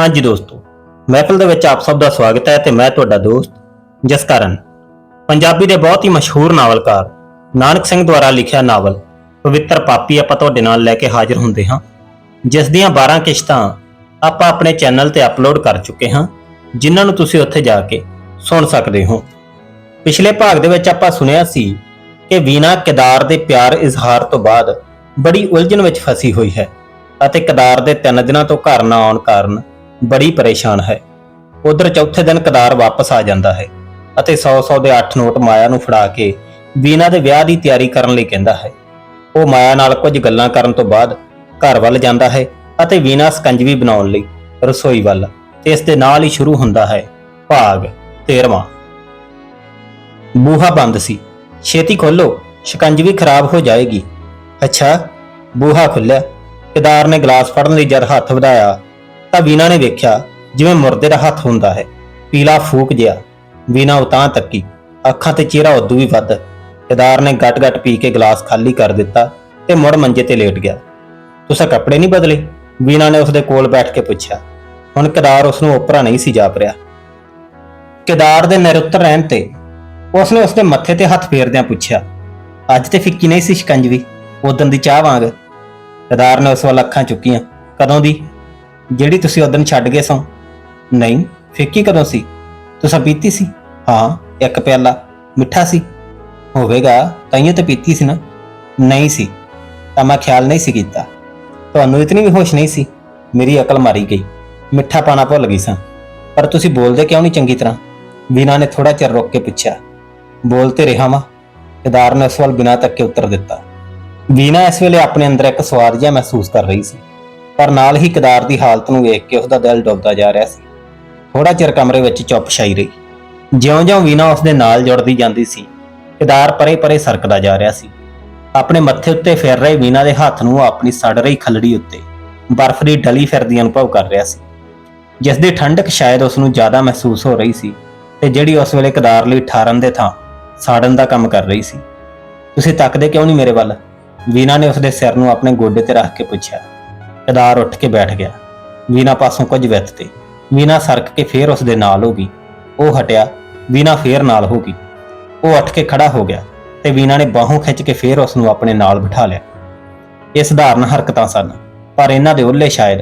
ਹਾਂਜੀ ਦੋਸਤੋ, ਮਹਿਫਿਲ ਦੇ ਵਿੱਚ ਆਪ ਸਭ ਦਾ ਸਵਾਗਤ ਹੈ ਤੇ ਮੈਂ ਤੁਹਾਡਾ ਦੋਸਤ ਜਸਕਰਨ। ਪੰਜਾਬੀ ਦੇ ਬਹੁਤ ਹੀ ਮਸ਼ਹੂਰ ਨਾਵਲਕਾਰ ਨਾਨਕ ਸਿੰਘ ਦੁਆਰਾ ਲਿਖਿਆ ਨਾਵਲ ਪਵਿੱਤਰ ਪਾਪੀ ਆਪਾਂ ਤੁਹਾਡੇ ਨਾਲ ਲੈ ਕੇ ਹਾਜ਼ਰ ਹੁੰਦੇ ਹਾਂ, ਜਿਸ ਦੀਆਂ 12 ਕਿਸ਼ਤਾਂ ਆਪਾਂ ਆਪਣੇ ਚੈਨਲ ਤੇ ਅਪਲੋਡ ਕਰ ਚੁੱਕੇ ਹਾਂ, ਜਿਨ੍ਹਾਂ ਨੂੰ ਤੁਸੀਂ ਉੱਥੇ ਜਾ ਕੇ ਸੁਣ ਸਕਦੇ ਹੋ। ਪਿਛਲੇ ਭਾਗ ਦੇ ਵਿੱਚ ਆਪਾਂ ਸੁਣਿਆ ਸੀ ਕਿ ਵੀਨਾ ਕੇਦਾਰ ਦੇ ਪਿਆਰ ਇਜ਼ਹਾਰ ਤੋਂ ਬਾਅਦ ਬੜੀ ਉਲਝਣ ਵਿੱਚ ਫਸੀ ਹੋਈ ਹੈ ਅਤੇ ਕੇਦਾਰ ਦੇ ਤਿੰਨ ਦਿਨਾਂ ਤੋਂ ਘਰ ਨਾ ਆਉਣ ਕਾਰਨ ਬੜੀ ਪਰੇਸ਼ਾਨ ਹੈ। ਉਧਰ ਚੌਥੇ ਦਿਨ ਕਿਦਾਰ ਵਾਪਸ ਆ ਜਾਂਦਾ ਹੈ ਅਤੇ 100-100 ਦੇ 8 ਨੋਟ ਮਾਇਆ ਨੂੰ ਫੜਾ ਕੇ ਵੀਨਾ ਦੇ ਵਿਆਹ ਦੀ ਤਿਆਰੀ ਕਰਨ ਲਈ ਕਹਿੰਦਾ ਹੈ। ਉਹ ਮਾਇਆ ਨਾਲ ਕੁਝ ਗੱਲਾਂ ਕਰਨ ਤੋਂ ਬਾਅਦ ਘਰ ਵੱਲ ਜਾਂਦਾ ਹੈ ਅਤੇ ਵੀਨਾ ਸਕੰਜਵੀ ਬਣਾਉਣ ਲਈ ਰਸੋਈ ਵੱਲ ਤੇ ਇਸ ਦੇ ਨਾਲ ਹੀ ਸ਼ੁਰੂ ਹੁੰਦਾ ਹੈ ਭਾਗ 13ਵਾਂ ਬੂਹਾ ਬੰਦ ਸੀ। ਛੇਤੀ ਖੋਲੋ ਸ਼ਿਕੰਜਵੀ ਖਰਾਬ ਹੋ ਜਾਏਗੀ। ਅੱਛਾ, ਬੂਹਾ ਖੁੱਲਿਆ ਕਿਦਾਰ ਨੇ ਗਲਾਸ ਫੜਨ ਲਈ ਜਦ ਹੱਥ ਵਧਾਇਆ ਤਾਂ ਵੀਨਾ ਨੇ ਵੇਖਿਆ ਜਿਵੇਂ ਮੁਰਦੇ ਦਾ ਹੱਥ ਹੁੰਦਾ ਹੈ। ਪੀਲਾ ਫੂਕ ਜਿਹਾ। ਵੀਨਾ ਉਤਾਂ ਤੱਕੀ। ਅੱਖਾਂ ਤੇ ਚਿਹਰਾ ਉਦੋਂ ਵੀ ਵੱਧ। ਕੇਦਾਰ ਨੇ ਗਟ-ਗਟ ਪੀ ਕੇ ਗਲਾਸ ਖਾਲੀ ਕਰ ਦਿੱਤਾ ਤੇ ਮੁੜ ਮੰਜੇ ਤੇ ਲੇਟ ਗਿਆ। ਤੁਸੀਂ ਕੱਪੜੇ ਨਹੀਂ ਬਦਲੇ? ਵੀਨਾ ਨੇ ਉਸਦੇ ਕੋਲ ਬੈਠ ਕੇ ਪੁੱਛਿਆ। ਹੁਣ ਕੇਦਾਰ ਉਸ ਨੂੰ ਓਪਰਾ ਨਹੀਂ ਸੀ ਜਾਪ ਰਿਹਾ। ਕੇਦਾਰ ਦੇ ਨਿਰੁੱਤਰ ਰਹਿਣ ਤੇ ਉਸਨੇ ਉਸਦੇ ਮੱਥੇ ਤੇ ਹੱਥ ਫੇਰਦਿਆਂ ਪੁੱਛਿਆ, ਅੱਜ ਤੇ ਫਿੱਕੀ ਨਹੀਂ ਸੀ ਸ਼ਿਕੰਜਵੀ ਉਦੋਂ ਦੀ ਚਾਹ ਵਾਂਗ? ਕੇਦਾਰ ਨੇ ਉਸ ਵੱਲ ਅੱਖਾਂ ਚੁੱਕੀਆਂ। ਕਦੋਂ ਦੀ? ਜਿਹੜੀ ਤੁਸੀਂ ਉਦੋਂ ਛੱਡ ਗਏ ਸੋ? ਨਹੀਂ ਫਿੱਕੀ ਕਦੋਂ ਸੀ? ਤੁਸੀਂ ਪੀਤੀ ਸੀ? ਹਾਂ, ਇੱਕ ਪਿਆਲਾ, ਮਿੱਠਾ ਸੀ। ਹੋਵੇਗਾ ਤਾਈਓ ਤਾਂ ਪੀਤੀ ਸੀ ਨਾ। ਨਹੀਂ ਸੀ, ਤਾਂ ਮੈਂ ਖਿਆਲ ਨਹੀਂ ਸੀ ਕੀਤਾ। ਤੁਹਾਨੂੰ ਇਤਨੀ ਵੀ ਹੋਸ਼ ਨਹੀਂ ਸੀ? ਮੇਰੀ ਅਕਲ ਮਾਰੀ ਗਈ। ਮਿੱਠਾ ਪਾਣਾ ਭੁੱਲ ਗਈ ਸਾਂ। ਪਰ ਤੁਸੀਂ ਬੋਲਦੇ ਕਿਉਂ ਨਹੀਂ ਚੰਗੀ ਤਰ੍ਹਾਂ? ਵੀਨਾ ਨੇ ਥੋੜਾ ਚਿਰ ਰੁਕ ਕੇ ਪੁੱਛਿਆ। ਬੋਲਤੇ ਰਿਹਾ ਵਾਂ। ਕਿਦਾਰ ਨੇ ਉਸ ਵੱਲ ਬਿਨਾਂ ਤੱਕੇ ਉੱਤਰ ਦਿੱਤਾ। ਵੀਨਾ ਇਸ ਵੇਲੇ ਆਪਣੇ ਅੰਦਰ ਇੱਕ ਸਵਾਰ ਜਿਹਾ ਮਹਿਸੂਸ ਕਰ ਰਹੀ ਸੀ। ਪਰ ਨਾਲ ਹੀ ਕਿਦਾਰ ਦੀ ਹਾਲਤ ਨੂੰ ਵੇਖ ਕੇ ਉਸਦਾ ਦਿਲ ਡੁੱਬਦਾ ਜਾ ਰਿਹਾ ਸੀ। ਥੋੜਾ ਚਿਰ ਕਮਰੇ ਵਿੱਚ ਚੁੱਪ ਛਾਈ ਰਹੀ। ਜਿਉਂ-ਜਿਉਂ ਵੀਨਾ ਉਸ ਦੇ ਨਾਲ ਜੁੜਦੀ ਜਾਂਦੀ ਸੀ, ਕਿਦਾਰ ਪਰੇ-ਪਰੇ ਸਰਕਦਾ ਜਾ ਰਿਹਾ ਸੀ। ਆਪਣੇ ਮੱਥੇ ਉੱਤੇ ਫਿਰ ਰਹੇ ਵੀਨਾ ਦੇ ਹੱਥ ਨੂੰ ਉਹ ਆਪਣੀ ਸੜ ਰਹੀ ਖਲੜੀ ਉੱਤੇ ਬਰਫ਼ ਦੀ ਡਲੀ ਫਿਰਦੀ ਅਨੁਭਵ ਕਰ ਰਿਹਾ ਸੀ। ਜਿਸ ਦੀ ਠੰਡਕ ਸ਼ਾਇਦ ਉਸ ਨੂੰ ਜ਼ਿਆਦਾ ਮਹਿਸੂਸ ਹੋ ਰਹੀ ਸੀ ਤੇ ਜਿਹੜੀ ਉਸ ਵੇਲੇ ਕਦਾਰ ਲਈ ਠਾਰਨ ਦੇ ਥਾਂ ਸਾੜਨ ਦਾ ਕੰਮ ਕਰ ਰਹੀ ਸੀ। ਤੁਸੀਂ ਤੱਕਦੇ ਕਿਉਂ ਨਹੀਂ ਮੇਰੇ ਵੱਲ? ਵੀਨਾ ਨੇ ਉਸਦੇ ਸਿਰ ਨੂੰ ਆਪਣੇ ਗੋਡੇ ਤੇ ਰੱਖ ਕੇ ਪੁੱਛਿਆ। ਕਿਦਾਰ ਉੱਠ ਕੇ ਬੈਠ ਗਿਆ। ਵੀਨਾ ਪਾਸੋਂ ਕੁਝ ਵਿੱਤ ਤੇ। ਵੀਨਾ ਸਰਕ ਕੇ ਫੇਰ ਉਸ ਦੇ ਨਾਲ ਹੋ ਗਈ। ਉਹ ਹਟਿਆ। ਵੀਨਾ ਫੇਰ ਨਾਲ ਹੋ ਗਈ। ਉਹ ਉੱਠ ਕੇ ਖੜਾ ਹੋ ਗਿਆ ਤੇ ਵੀਨਾ ਨੇ ਬਾਹੋਂ ਖਿੱਚ ਕੇ ਫੇਰ ਉਸ ਨੂੰ ਆਪਣੇ ਨਾਲ ਬਿਠਾ ਲਿਆ। ਇਹ ਸਧਾਰਨ ਹਰਕਤਾਂ ਸਨ, ਪਰ ਇਹਨਾਂ ਦੇ ਉੱਲੇ ਸ਼ਾਇਦ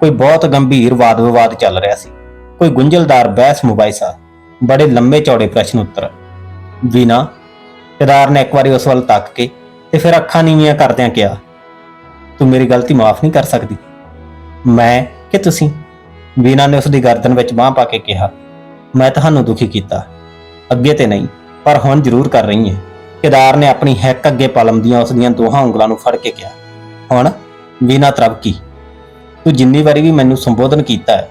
ਕੋਈ ਬਹੁਤ ਗੰਭੀਰ ਵਾਦ-ਵਿਵਾਦ ਚੱਲ ਰਿਹਾ ਸੀ। ਕੋਈ ਗੁੰਝਲਦਾਰ ਬਹਿਸ ਮੁਬਾਇਸਾ, ਬੜੇ ਲੰਮੇ ਚੌੜੇ ਪ੍ਰਸ਼ਨ ਉੱਤਰ। ਵੀਨਾ, ਕਿਦਾਰ ਨੇ ਇੱਕ ਵਾਰੀ ਉਸ ਵੱਲ ਤੱਕ ਕੇ ਤੇ ਫਿਰ ਅੱਖਾਂ ਨੀਵੀਆਂ ਕਰਦਿਆਂ ਕਿਹਾ ਤੂੰ ਮੇਰੀ ਗਲਤੀ ਮਾਫ ਨਹੀਂ ਕਰ ਸਕਦੀ। ਮੈਂ ਕਿ ਤੁਸੀਂ? ਵੀਨਾ ਨੇ ਉਸ ਦੀ ਗਰਦਨ ਵਿੱਚ ਬਾਹ ਪਾ ਕੇ ਕਿਹਾ, ਮੈਂ ਤੁਹਾਨੂੰ ਦੁਖੀ ਕੀਤਾ। ਅੱਗੇ ਤੇ ਨਹੀਂ, ਪਰ ਹੁਣ ਜ਼ਰੂਰ ਕਰ ਰਹੀ ਹਾਂ। ਕੇਦਾਰ ਨੇ ਆਪਣੀ ਹੈਕ ਅੱਗੇ ਪਲਮ ਦੀਆਂ ਉਸ ਦੀਆਂ ਦੋਹਾਂ ਉਂਗਲਾਂ ਨੂੰ ਫੜ ਕੇ ਕਿਹਾ, ਹੁਣ ਵੀਨਾ ਤਰਬਕੀ ਤੂੰ ਜਿੰਨੀ ਵਾਰੀ ਵੀ ਮੈਨੂੰ ਸੰਬੋਧਨ ਕੀਤਾ ਹੈ,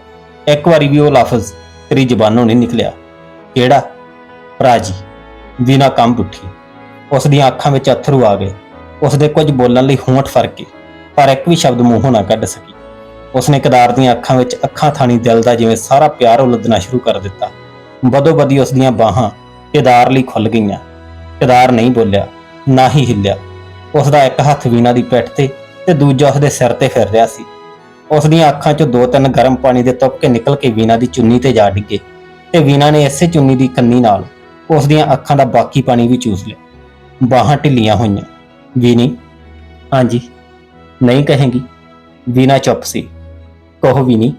ਇੱਕ ਵਾਰੀ ਵੀ ਉਹ ਲਫ਼ਜ਼ ਤੇਰੀ ਜ਼ੁਬਾਨੋਂ ਨਹੀਂ ਨਿਕਲਿਆ। ਕਿਹੜਾ? ਭਰਾ ਜੀ ਵੀਨਾ ਕੰਬ ਉੱਠੀ। ਉਸ ਦੀਆਂ ਅੱਖਾਂ ਵਿੱਚ ਅਥਰੂ ਆ ਗਏ। ਉਸ ਦੇ ਕੁਝ ਬੋਲਣ ਲਈ ਹੋਂਠ ਫਰਕੇ ਪਰ ਇੱਕ ਵੀ ਸ਼ਬਦ ਮੂੰਹੋਂ ਨਾ ਕੱਢ ਸਕੀ। ਉਸਨੇ ਕਿਦਾਰ ਦੀਆਂ ਅੱਖਾਂ ਵਿੱਚ ਅੱਖਾਂ ਥਾਣੀ ਦਿਲ ਦਾ ਜਿਵੇਂ ਸਾਰਾ ਪਿਆਰ ਉਲਦਣਾ ਸ਼ੁਰੂ ਕਰ ਦਿੱਤਾ। ਬਦੋ ਬਦੀ ਉਸ ਦੀਆਂ ਬਾਹਾਂ ਕਿਦਾਰ ਲਈ ਖੁੱਲ ਗਈਆਂ। ਕਿਦਾਰ ਨਹੀਂ ਬੋਲਿਆ, ਨਾ ਹੀ ਹਿੱਲਿਆ। ਉਸ ਦਾ ਇੱਕ ਹੱਥ ਵੀਨਾ ਦੀ ਪਿੱਠ ਤੇ ਤੇ ਦੂਜਾ ਉਸ ਦੇ ਸਿਰ ਤੇ ਫਿਰ ਰਿਹਾ ਸੀ। ਉਸ ਦੀਆਂ ਅੱਖਾਂ 'ਚੋਂ ਦੋ ਤਿੰਨ ਗਰਮ ਪਾਣੀ ਦੇ ਤੁਪਕੇ ਨਿਕਲ ਕੇ ਵੀਨਾ ਦੀ ਚੁੰਨੀ ਤੇ ਜਾ ਡਿੱਗੇ ਤੇ ਵੀਨਾ ਨੇ ਇਸੇ ਚੁੰਨੀ ਦੀ ਕੰਨੀ ਨਾਲ ਉਸ ਦੀਆਂ ਅੱਖਾਂ ਦਾ ਬਾਕੀ ਪਾਣੀ ਵੀ ਚੂਸ ਲਿਆ। ਬਾਹਾਂ ਢਿੱਲੀਆਂ ਹੋਈਆਂ। ਵੀਨੀ ਹਾਂਜੀ। ਨਹੀਂ ਕਹੇਗੀ। ਵੀਨਾ ਚੁੱਪ ਸੀ। ਕਹੋ ਵੀਨੀ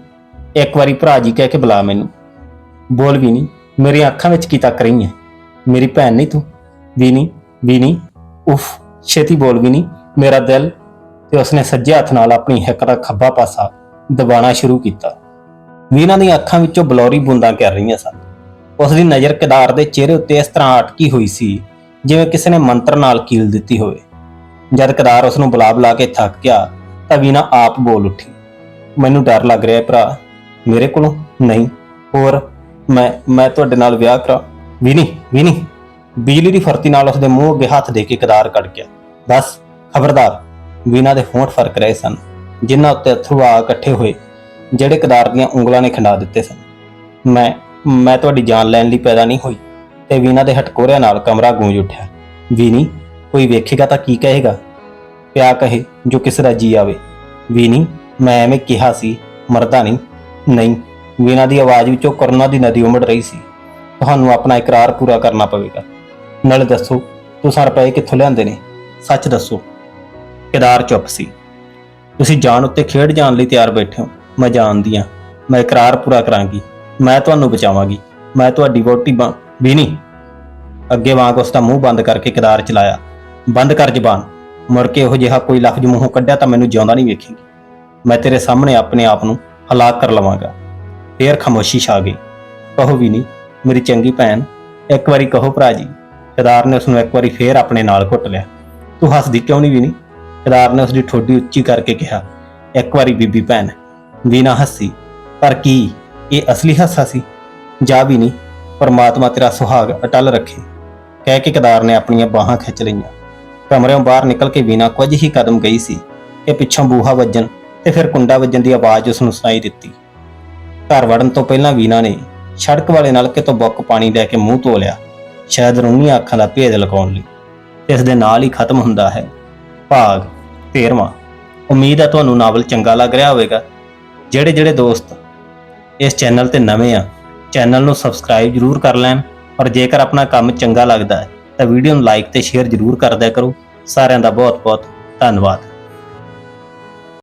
ਇੱਕ ਵਾਰੀ ਭਰਾ ਜੀ ਕਹਿ ਕੇ ਬੁਲਾ ਮੈਨੂੰ। ਬੋਲ ਵੀਨੀ, ਮੇਰੀਆਂ ਅੱਖਾਂ ਵਿੱਚ ਕੀ ਤੱਕ ਰਹੀ ਹੈ ਮੇਰੀ ਭੈਣ ਨਹੀਂ ਤੂੰ? ਵੀਨੀ ਵੀਨੀ, ਉਫ, ਛੇਤੀ ਬੋਲ ਵੀ ਨਹੀਂ ਮੇਰਾ ਦਿਲ ਤੇ ਉਸਨੇ ਸੱਜੇ ਹੱਥ ਨਾਲ ਆਪਣੀ ਹਿੱਕ ਦਾ ਖੱਬਾ ਪਾਸਾ ਦਬਾਉਣਾ ਸ਼ੁਰੂ ਕੀਤਾ। ਵੀਨਾ ਦੀਆਂ ਅੱਖਾਂ ਵਿੱਚੋਂ ਬਲੌਰੀ ਬੂੰਦਾਂ ਕਰ ਰਹੀਆਂ ਸਨ। ਉਸ ਦੀ ਨਜ਼ਰ ਕਿਦਾਰ ਦੇ ਚਿਹਰੇ ਉੱਤੇ ਇਸ ਤਰ੍ਹਾਂ ਅਟਕੀ ਹੋਈ ਸੀ, ਜਿਵੇਂ ਕਿਸੇ ਨੇ ਮੰਤਰ ਨਾਲ ਕੀਲ ਦਿੱਤੀ ਹੋਵੇ। ਜਦ ਕਿਦਾਰ ਉਸ ਨੂੰ ਬੁਲਾ ਬੁਲਾ ਕੇ ਥੱਕ ਗਿਆ ਤਾਂ ਵੀਨਾ ਆਪ ਬੋਲ ਉੱਠੀ। ਮੈਨੂੰ ਡਰ ਲੱਗ ਰਿਹਾ ਹੈ ਭਰਾ, ਮੇਰੇ ਕੋਲੋਂ ਨਹੀਂ। ਹੋਰ, ਮੈਂ ਮੈਂ ਤੁਹਾਡੇ ਨਾਲ ਵਿਆਹ ਕਰਾ। ਵੀਨੀ ਵੀਨੀ, ਬਿਜਲੀ ਦੀ ਫਰਤੀ ਨਾਲ ਉਸਦੇ ਮੂੰਹ ਅੱਗੇ ਹੱਥ ਦੇ ਕੇ ਕਿਦਾਰ ਕੱਢ ਗਿਆ। ਬਸ ਖਬਰਦਾਰ, ਵੀਨਾ ਦੇ ਹੋਂਠ ਫ਼ਰਕ ਰਹੇ ਸਨ, ਜਿਨ੍ਹਾਂ ਉੱਤੇ ਅਥਰੂ ਆ ਇਕੱਠੇ ਹੋਏ, ਜਿਹੜੇ ਕਦਾਰ ਦੀਆਂ ਉਂਗਲਾਂ ਨੇ ਖੰਡਾ ਦਿੱਤੇ ਸਨ। ਮੈਂ ਮੈਂ ਤੁਹਾਡੀ ਜਾਨ ਲੈਣ ਲਈ ਪੈਦਾ ਨਹੀਂ ਹੋਈ, ਤੇ ਵੀਨਾ ਦੇ ਹਟਕੋਰਿਆਂ ਨਾਲ ਕਮਰਾ ਗੂੰਜ ਉੱਠਿਆ। ਵੀਨੀ ਕੋਈ ਵੇਖੇਗਾ ਤਾਂ ਕੀ ਕਹੇਗਾ? ਪਿਆ ਕਹੇ ਜੋ ਕਿਸੇ ਦਾ ਜੀ ਆਵੇ। ਵੀਨੀ ਮੈਂ ਐਵੇਂ ਕਿਹਾ ਸੀ, ਮਰਦਾ ਨਹੀਂ। ਨਹੀਂ ਵੀਨਾ ਦੀ ਆਵਾਜ਼ ਵਿੱਚੋਂ ਕਰੁਣਾ ਦੀ ਨਦੀ ਉਮੜ ਰਹੀ ਸੀ। ਤੁਹਾਨੂੰ ਆਪਣਾ ਇਕਰਾਰ ਪੂਰਾ ਕਰਨਾ ਪਵੇਗਾ। ਨਾਲੇ ਦੱਸੋ, ਤੁਸੀਂ ਰੁਪਏ ਕਿੱਥੋਂ ਲਿਆਂਦੇ ਨੇ? ਸੱਚ ਦੱਸੋ। ਕਿਦਾਰ ਚੁੱਪ ਸੀ। ਤੁਸੀਂ ਜਾਣ ਉੱਤੇ ਖੇਡ ਜਾਣ ਲਈ ਤਿਆਰ ਬੈਠੇ ਹੋ। ਮੈਂ ਜਾਣਦੀ ਹਾਂ। ਮੈਂ ਇਕਰਾਰ ਪੂਰਾ ਕਰਾਂਗੀ। ਮੈਂ ਤੁਹਾਨੂੰ ਬਚਾਵਾਂਗੀ। ਮੈਂ ਤੁਹਾਡੀ ਵੋਟੀ ਬਣ ਵੀ ਨਹੀਂ। ਅੱਗੇ ਵਾਂਗ ਉਸ ਦਾ ਮੂੰਹ ਬੰਦ ਕਰਕੇ ਕਿਦਾਰ ਚਲਾਇਆ। ਬੰਦ ਕਰ ਜ਼ਬਾਨ। ਮੁੜ ਕੇ ਇਹੋ ਜਿਹਾ ਕੋਈ ਲਫ਼ਜ਼ ਮੂੰਹੋਂ ਕੱਢਿਆ ਤਾਂ ਮੈਨੂੰ ਜਿਉਂਦਾ ਨਹੀਂ ਵੇਖੇਂਗੀ। ਮੈਂ ਤੇਰੇ ਸਾਹਮਣੇ ਆਪਣੇ ਆਪ ਨੂੰ ਹਲਾਕ ਕਰ ਲਵਾਂਗਾ। ਫੇਰ ਖਾਮੋਸ਼ੀ ਛਾ ਗਈ। ਕਹੋ ਵੀ ਨਹੀਂ, ਮੇਰੀ ਚੰਗੀ ਭੈਣ, ਇੱਕ ਵਾਰੀ ਕਹੋ ਭਰਾ ਜੀ, ਕਿਦਾਰ ਨੇ ਉਸ ਨੂੰ ਇੱਕ ਵਾਰੀ ਫੇਰ ਆਪਣੇ ਨਾਲ ਘੁੱਟ ਲਿਆ। ਤੂੰ ਹੱਸਦੀ ਕਿਉਂ ਨਹੀਂ ਵੀ ਨਹੀਂ ਕਿਦਾਰ ਨੇ ਉਸ ਦੀ ਠੋਡੀ ਉੱਚੀ ਕਰਕੇ ਕਿਹਾ, ਇੱਕ ਵਾਰੀ ਬੀਬੀ ਭੈਣ, ਵੀਨਾ ਹੱਸੀ, ਪਰ ਕੀ ਇਹ ਅਸਲੀ ਹਾਸਾ ਸੀ? ਜਾ ਵੀ ਨਹੀਂ ਪਰਮਾਤਮਾ ਤੇਰਾ ਸੁਹਾਗ ਅਟਲ ਰੱਖੇ। ਕਹਿ ਕੇ ਕਿਦਾਰ ਨੇ ਆਪਣੀਆਂ ਬਾਹਾਂ ਖਿੱਚ ਲਈਆਂ। ਕਮਰਿਓਂ ਬਾਹਰ ਨਿਕਲ ਕੇ ਵੀਨਾ ਕੁਝ ਹੀ ਕਦਮ ਗਈ ਸੀ ਕਿ ਪਿੱਛੋਂ ਬੂਹਾ ਵੱਜਣ ਤੇ ਫਿਰ ਕੁੰਡਾ ਵੱਜਣ ਦੀ ਆਵਾਜ਼ ਉਸ ਨੂੰ ਸੁਣਾਈ ਦਿੱਤੀ। ਘਰ ਵੜਨ ਤੋਂ ਪਹਿਲਾਂ ਵੀਨਾ ਨੇ ਸੜਕ ਵਾਲੇ ਨਲਕੇ ਤੋਂ ਬੁੱਕ ਪਾਣੀ ਲੈ ਕੇ ਮੂੰਹ ਧੋ ਲਿਆ, ਸ਼ਾਇਦ ਰੂੰਨੀਆਂ ਅੱਖਾਂ ਦਾ ਭੇਦ ਲਗਾਉਣ ਲਈ। ਇਸ ਦੇ ਨਾਲ ਹੀ ਖਤਮ ਹੁੰਦਾ ਹੈ। ਭਾਗ 13ਵਾਂ ਉਮੀਦ ਹੈ ਤੁਹਾਨੂੰ ਨਾਵਲ ਚੰਗਾ ਲੱਗ ਰਿਹਾ ਹੋਵੇਗਾ। ਜਿਹੜੇ ਜਿਹੜੇ ਦੋਸਤ ਇਸ ਚੈਨਲ ਤੇ ਨਵੇਂ ਆ, ਚੈਨਲ ਨੂੰ ਸਬਸਕ੍ਰਾਈਬ ਜਰੂਰ ਕਰ ਲੈਣ ਔਰ ਜੇਕਰ ਆਪਣਾ ਕੰਮ ਚੰਗਾ ਲੱਗਦਾ ਹੈ ਤਾਂ ਵੀਡੀਓ ਨੂੰ ਲਾਈਕ ਤੇ ਸ਼ੇਅਰ ਜਰੂਰ ਕਰਦਿਆ ਕਰੋ। ਸਾਰਿਆਂ ਦਾ ਬਹੁਤ ਬਹੁਤ ਧੰਨਵਾਦ।